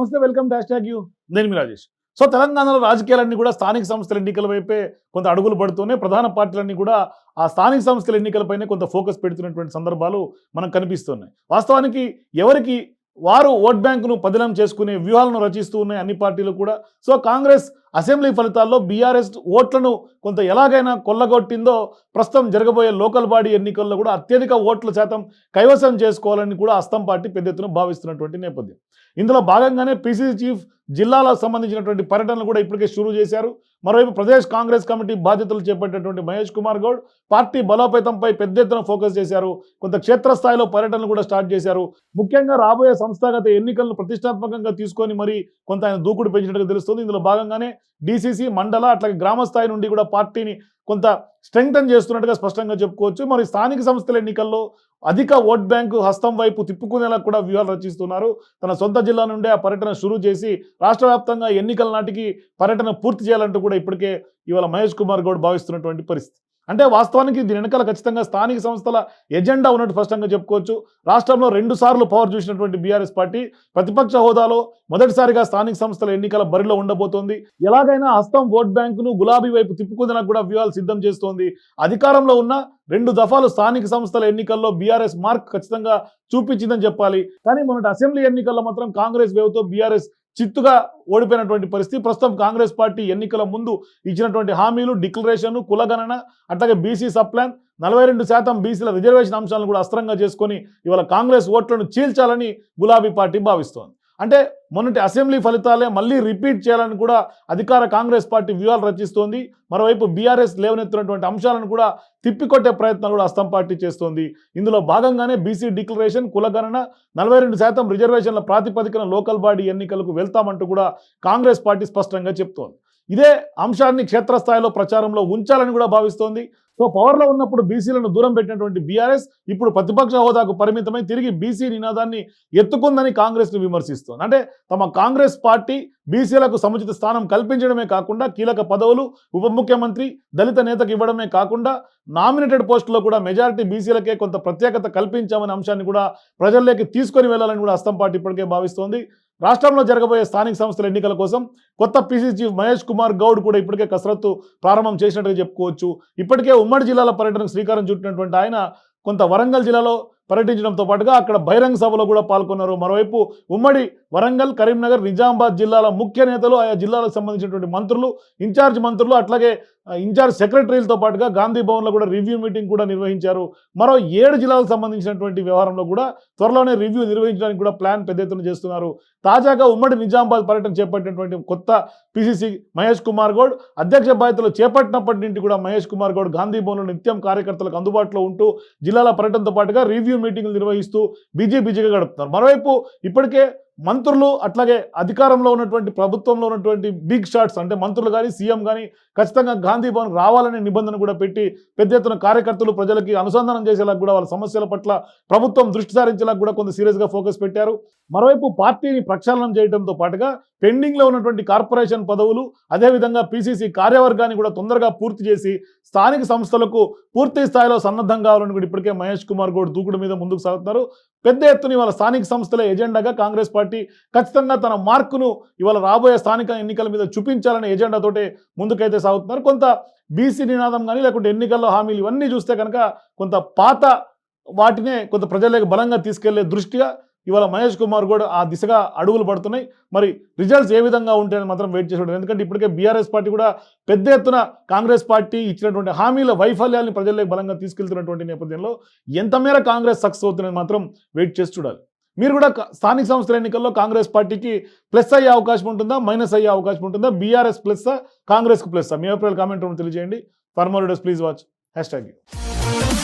నమస్తే welcome dash tag you. నేను మీ Rajesh. So తెలంగాణలో రాజకీయాలన్నీ కూడా స్థానిక సంస్థల ఎన్నికల వైపే కొంత అడుగులు పడుతూనే ప్రధాన పార్టీలన్నీ కూడా ఆ స్థానిక సంస్థల ఎన్నికలపైనే కొంత ఫోకస్ పెడుతున్నటువంటి సందర్భాలు మనకు కనిపిస్తున్నాయి. వాస్తవానికి ఎవరికి వారు ఓట్ బ్యాంకును పదిలం చేసుకునే వ్యూహాలను రచిస్తూ ఉన్నాయి అన్ని పార్టీలు కూడా. సో కాంగ్రెస్ అసెంబ్లీ ఫలితాల్లో బీఆర్ఎస్ ఓట్లను కొంత ఎలాగైనా కొల్లగొట్టిందో ప్రస్తుతం జరగబోయే లోకల్ బాడీ ఎన్నికల్లో కూడా అత్యధిక ఓట్ల శాతం కైవసం చేసుకోవాలని కూడా అస్తం పార్టీ పెద్ద ఎత్తున భావిస్తున్నటువంటి నేపథ్యం. ఇందులో భాగంగానే పిసిసి చీఫ్ జిల్లాలకు సంబంధించినటువంటి పర్యటనలు కూడా ఇప్పటికే షురూ చేశారు. మరోవైపు ప్రదేశ్ కాంగ్రెస్ కమిటీ బాధ్యతలు చేపట్టినటువంటి మహేష్ కుమార్ గౌడ్ పార్టీ బలోపేతంపై పెద్ద ఎత్తున ఫోకస్ చేశారు. కొంత క్షేత్రస్థాయిలో పర్యటనలు కూడా స్టార్ట్ చేశారు. ముఖ్యంగా రాబోయే సంస్థాగత ఎన్నికలను ప్రతిష్టాత్మకంగా తీసుకొని మరి కొంత ఆయన దూకుడు పెంచినట్టుగా తెలుస్తుంది. ఇందులో భాగంగానే డీసీసీ మండల అట్లా గ్రామ స్థాయి నుండి కూడా పార్టీని కొంత స్ట్రెంగ్తన్ చేస్తున్నట్టుగా స్పష్టంగా చెప్పుకోవచ్చు. మరి స్థానిక సంస్థల ఎన్నికల్లో అధిక ఓట్ బ్యాంకు హస్తం వైపు తిప్పుకునేలా కూడా వ్యూహాలు రచిస్తున్నారు. తన సొంత జిల్లా నుండే ఆ పర్యటన షురూ చేసి రాష్ట్ర వ్యాప్తంగా ఎన్నికల నాటికి పర్యటన పూర్తి చేయాలంటూ కూడా ఇప్పటికే ఇవాళ మహేష్ కుమార్ గౌడ్ భావిస్తున్నటువంటి పరిస్థితి. అంటే వాస్తవానికి దీని వెనకాల ఖచ్చితంగా స్థానిక సంస్థల ఎజెండా ఉన్నట్టు స్పష్టంగా చెప్పుకోవచ్చు. రాష్ట్రంలో రెండు సార్లు పవర్ చూసినటువంటి బీఆర్ఎస్ పార్టీ ప్రతిపక్ష హోదాలో మొదటిసారిగా స్థానిక సంస్థల ఎన్నికల బరిలో ఉండబోతోంది. ఎలాగైనా హస్తం ఓట్ బ్యాంకును గులాబీ వైపు తిప్పుకుందనకు కూడా వ్యూహాలు సిద్ధం చేస్తోంది. అధికారంలో ఉన్న రెండు దఫాలు స్థానిక సంస్థల ఎన్నికల్లో బీఆర్ఎస్ మార్క్ ఖచ్చితంగా చూపించిందని చెప్పాలి. కానీ మొన్నటి అసెంబ్లీ ఎన్నికల్లో మాత్రం కాంగ్రెస్ వేవ్తో బీఆర్ఎస్ చిత్తుగా ఓడిపోయినటువంటి పరిస్థితి. ప్రస్తుతం కాంగ్రెస్ పార్టీ ఎన్నికల ముందు ఇచ్చినటువంటి హామీలు డిక్లరేషన్ కులగణన అట్లాగే బీసీ సప్లాన్ నలభై రెండు శాతం బీసీల రిజర్వేషన్ అంశాలను కూడా అస్త్రంగా చేసుకొని ఇవాళ కాంగ్రెస్ ఓట్లను చీల్చాలని గులాబీ పార్టీ భావిస్తోంది. అంటే మొన్నటి అసెంబ్లీ ఫలితాలే మళ్ళీ రిపీట్ చేయాలని కూడా అధికార కాంగ్రెస్ పార్టీ వ్యూహాలు రచిస్తోంది. మరోవైపు బీఆర్ఎస్ లేవనెత్తినటువంటి అంశాలను కూడా తిప్పికొట్టే ప్రయత్నాలు కూడా అస్తం పార్టీ చేస్తోంది. ఇందులో భాగంగానే బీసీ డిక్లరేషన్ కులగణన నలభై రెండు శాతం రిజర్వేషన్ల ప్రాతిపదికన లోకల్ బాడీ ఎన్నికలకు వెళ్తామంటూ కూడా కాంగ్రెస్ పార్టీ స్పష్టంగా చెప్తోంది. ఇదే అంశాన్ని క్షేత్రస్థాయిలో ప్రచారంలో ఉంచాలని కూడా భావిస్తోంది. సో పవర్లో ఉన్నప్పుడు బీసీలను దూరం పెట్టినటువంటి బీఆర్ఎస్ ఇప్పుడు ప్రతిపక్ష హోదాకు పరిమితమై తిరిగి బీసీ నినాదాన్ని ఎత్తుకుందని కాంగ్రెస్ను విమర్శిస్తోంది. అంటే తమ కాంగ్రెస్ పార్టీ బీసీలకు సముచిత స్థానం కల్పించడమే కాకుండా కీలక పదవులు ఉప ముఖ్యమంత్రి దళిత నేతకు ఇవ్వడమే కాకుండా నామినేటెడ్ పోస్టులో కూడా మెజారిటీ బీసీలకే కొంత ప్రత్యేకత కల్పించామనే అంశాన్ని కూడా ప్రజల్లోకి తీసుకొని వెళ్ళాలని కూడా అస్తం పార్టీ ఇప్పటికే భావిస్తోంది. రాష్ట్రంలో జరగబోయే స్థానిక సంస్థల ఎన్నికల కోసం కొత్త పీసీ చీఫ్ మహేష్ కుమార్ గౌడ్ కూడా ఇప్పటికే కసరత్తు ప్రారంభం చేసినట్టుగా చెప్పుకోవచ్చు. ఇప్పటికే ఉమ్మడి జిల్లాల పర్యటనకు శ్రీకారం చుట్టినటువంటి ఆయన కొంత వరంగల్ జిల్లాలో పర్యటించడంతో పాటుగా అక్కడ బహిరంగ సభలో కూడా పాల్గొన్నారు. మరోవైపు ఉమ్మడి వరంగల్ కరీంనగర్ నిజామాబాద్ జిల్లాల ముఖ్య నేతలు ఆయా జిల్లాలకు సంబంధించినటువంటి మంత్రులు ఇన్ఛార్జ్ మంత్రులు అట్లాగే ఇన్ఛార్జ్ సెక్రటరీలతో పాటుగా గాంధీ భవన్లో కూడా రివ్యూ మీటింగ్ కూడా నిర్వహించారు. మరో ఏడు జిల్లాలకు సంబంధించినటువంటి వ్యవహారంలో కూడా త్వరలోనే రివ్యూ నిర్వహించడానికి కూడా ప్లాన్ పెద్ద ఎత్తున చేస్తున్నారు. తాజాగా ఉమ్మడి నిజామాబాద్ పర్యటన చేపట్టినటువంటి కొత్త పిసిసి మహేష్ కుమార్ గౌడ్ అధ్యక్ష బాధ్యతలు చేపట్టినప్పటి నుండి కూడా మహేష్ కుమార్ గౌడ్ గాంధీ భవన్లో నిత్యం కార్యకర్తలకు అందుబాటులో ఉంటూ జిల్లాల పర్యటనతో పాటుగా రివ్యూ మీటింగ్లు నిర్వహిస్తూ బిజీ బిజీగా గడుపుతున్నారు. మరోవైపు ఇప్పటికే మంత్రులు అట్లాగే అధికారంలో ఉన్నటువంటి ప్రభుత్వంలో ఉన్నటువంటి బిగ్ షాట్స్ అంటే మంత్రులు కానీ సీఎం కానీ ఖచ్చితంగా గాంధీ భవన్ రావాలనే నిబంధన కూడా పెట్టి పెద్ద ఎత్తున కార్యకర్తలు ప్రజలకి అనుసంధానం చేసేలా కూడా వాళ్ళ సమస్యల పట్ల ప్రభుత్వం దృష్టి సారించేలా కూడా కొంత సీరియస్గా ఫోకస్ పెట్టారు. మరోవైపు పార్టీని ప్రక్షాళనం చేయడంతో పాటుగా పెండింగ్లో ఉన్నటువంటి కార్పొరేషన్ పదవులు అదేవిధంగా పీసీసీ కార్యవర్గాన్ని కూడా తొందరగా పూర్తి చేసి స్థానిక సంస్థలకు పూర్తి స్థాయిలో సన్నద్ధం కావాలని కూడా ఇప్పటికే మహేష్ కుమార్ గౌడ్ దూకుడు మీద ముందుకు సాగుతున్నారు. పెద్ద ఎత్తున ఇవాళ స్థానిక సంస్థల ఎజెండాగా కాంగ్రెస్ పార్టీ ఖచ్చితంగా తన మార్కును ఇవాళ రాబోయే స్థానిక ఎన్నికల మీద చూపించాలనే ఎజెండాతోటే ముందుకైతే సాగుతున్నారు. కొంత బీసీ నినాదం కానీ లేకుంటే ఎన్నికల్లో హామీలు ఇవన్నీ చూస్తే కనుక కొంత పాత వాటినే కొంత ప్రజలకు బలంగా తీసుకెళ్ళే దృష్ట్యా ఇవాళ మహేష్ కుమార్ కూడా ఆ దిశగా అడుగులు పడుతున్నాయి. మరి రిజల్ట్స్ ఏ విధంగా ఉంటాయని మాత్రం వెయిట్ చేసి ఉంటారు ఎందుకంటే ఇప్పటికే బీఆర్ఎస్ పార్టీ కూడా పెద్ద ఎత్తున కాంగ్రెస్ పార్టీ ఇచ్చినటువంటి హామీల వైఫల్యాన్ని ప్రజల్లోకి బలంగా తీసుకెళ్తున్నటువంటి నేపథ్యంలో ఎంత మేర కాంగ్రెస్ సక్సెస్ అవుతుందని మాత్రం వెయిట్ చేసి చూడాలి. మీరు కూడా స్థానిక సంస్థల ఎన్నికల్లో కాంగ్రెస్ పార్టీకి ప్లస్ అయ్యే అవకాశం ఉంటుందా? మైనస్ అయ్యే అవకాశం ఉంటుందా? బీఆర్ఎస్ ప్లస్ కాంగ్రెస్కి ప్లస్ మీ అభిప్రాయాలు కామెంట్ రూమ్ తెలియజేయండి. For more please watch hashtag